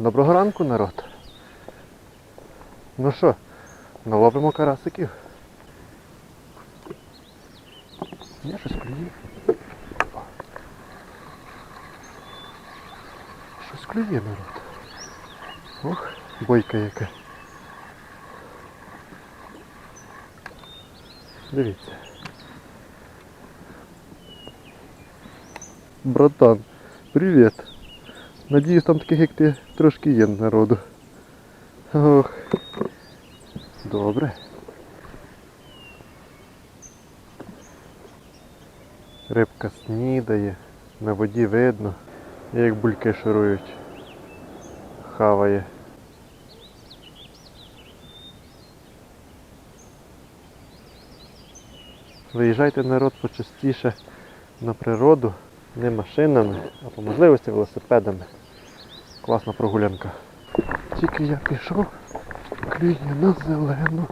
Доброго ранку, народ. Ну що, наловимо карасиків. Я щось клює. Щось клює, народ. Ох, бойка яка. Дивіться. Братан, привіт. Надіюсь, там таких як ти трошки є народу. Ох. Добре. Рибка снідає, на воді видно, як бульки шурують. Хаває. Виїжджайте народ почастіше на природу, не машинами, а по можливості велосипедами. Класна прогулянка. Тільки я пішов, клює на зелену.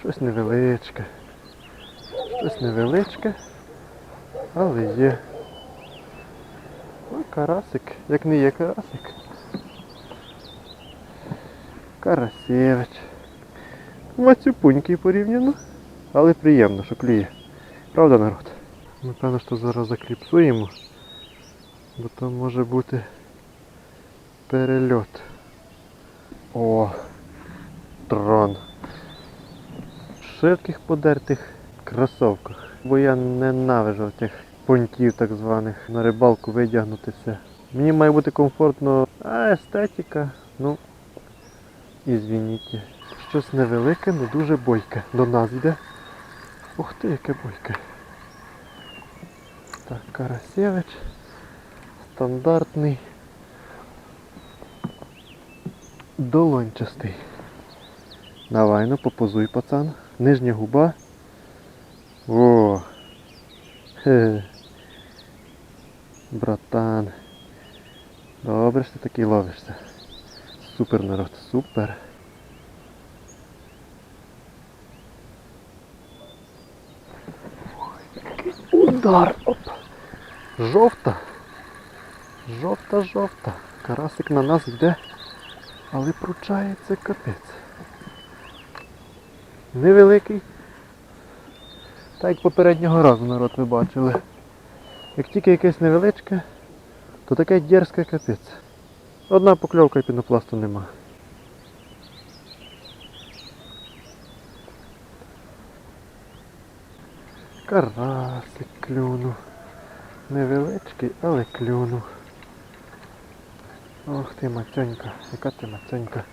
Щось невеличке. Щось невеличке, але є. Ой, карасик, як не є карасик. Карасєвич. Мацюпунький порівняно, але приємно, що клює. Правда, народ? Напевно, що зараз закліпсуємо, бо там може бути перельот. О, дрон. В широких подертих кросовках. Бо я ненавижу тих понтів так званих на рибалку видягнутися. Мені має бути комфортно, а естетика, ну, ізвініть. Щось невелике, не дуже бойке. До нас йде. Ух ти, яке бойке. Так, Карасєвич. Стандартний. Долончастий. Давай, ну попозуй, пацан. Нижня губа. О. Хе. Братан. Добре, що ти такий ловишся. Супер народ, супер. Удар! Оп! Жовта! Жовта, жовта. Карасик на нас йде, але пручається капець. Невеликий. Так як попереднього разу народ ви бачили. Як тільки якесь невеличке, то таке дерзке капець. Одна покльовка і пінопласту нема. Карасик клюнув. Невеличкий, але клюнув. Ох ти мацьонька, яка ти мацьонька.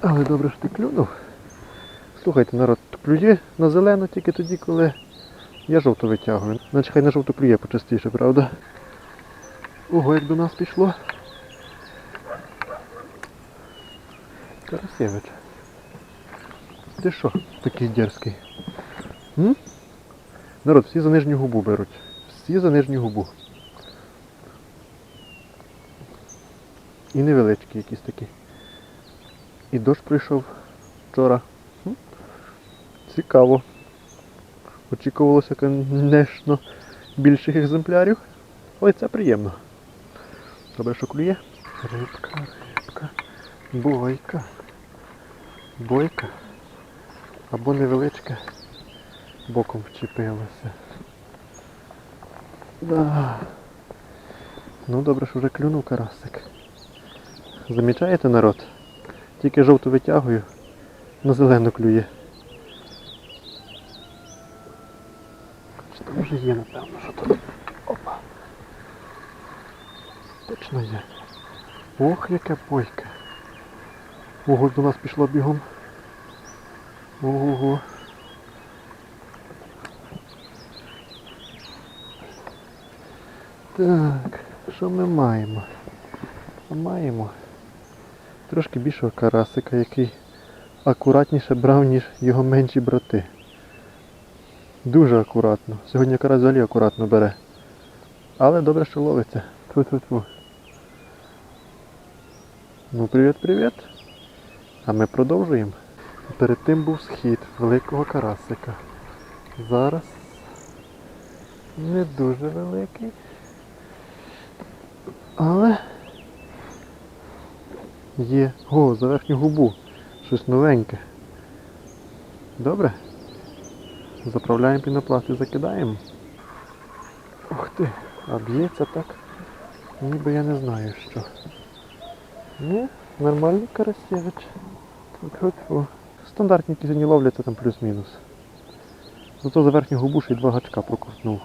Але добре що ти клюнув. Слухайте, народ, клює на зелену тільки тоді, коли я жовту витягую. Наче хай на жовту клює почастіше, правда? Ого, як до нас пішло. Карасєвич. Ти що такий дерзкий? М? Народ, всі за нижню губу беруть. Всі за нижню губу. І невеличкі якісь такі. І дощ прийшов вчора. Цікаво. Очікувалося, звісно, більших екземплярів. Але це приємно. Добре, що клює. Рибка, рибка, бойка. Бойка. Або невеличка боком вчепилася. Да. Ну добре, що вже клюнув карасик. Замічаєте народ? Тільки жовту витягую, на зелену клює. Що там вже є, напевно, що тут. Опа. Точно є. Ох, яке бойке. Ого, до нас пішло бігом. Ого. Так, що ми маємо? Маємо трошки більшого карасика, який акуратніше брав, ніж його менші брати. Дуже акуратно. Сьогодні карась взагалі акуратно бере. Але добре, що ловиться. Тьфу-тьфу-тьфу. Ну, привіт-привіт. А ми продовжуємо. Перед тим був схід великого карасика. Зараз Не дуже великий. Але є. О, за верхню губу. Щось новеньке. Добре. Заправляємо пінопласт і закидаємо. Ух ти, а б'ється так. Ніби я не знаю що. Ні, нормальний карасєвич. Стандартні які сьогодні ловляться там плюс-мінус. Зато за верхню губу ще й два гачка проковтнув.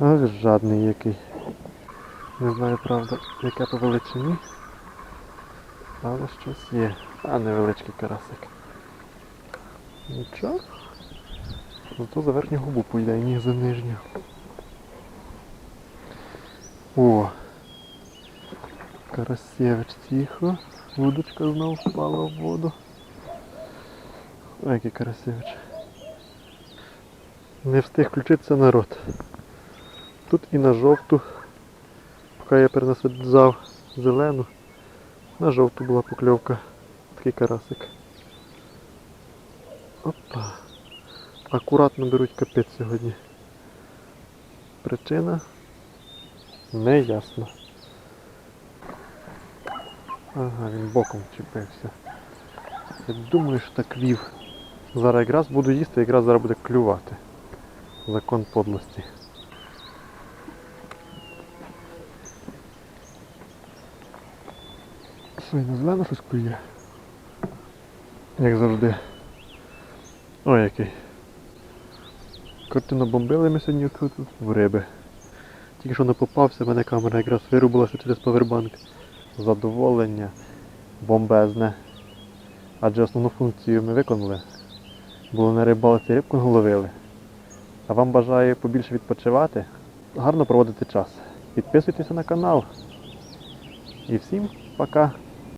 Ж жадний який. Не знаю, правда, яке по величині. Але щось є. А невеличкий карасик. Нічого. Зато за верхню губу пойде, ні за нижню. О! Карасєвич тихо. Вудочка знов впала в воду. Ой, який Карасєвич. Не встиг включитися народ. Тут і на жовту, поки я перенасаджав зелену, на жовту була покльовка. Такий карасик. Опа. Акуратно беруть капець сьогодні. Причина не ясна. Ага, він боком вчепився. Я думаю, що так вів. Зараз якраз буду їсти, якраз зараз буде клювати. Закон подлості. Що, і на зелено щось клює? Як завжди. Ой, який. Картину бомбили ми сьогодні тут в риби. Тільки що не попався, мене камера якраз вирубилася через павербанк. Задоволення бомбезне. Адже основну функцію ми виконали. Було на рибалці рибку ловили. А вам бажаю побільше відпочивати, гарно проводити час. Підписуйтеся на канал. І всім пока!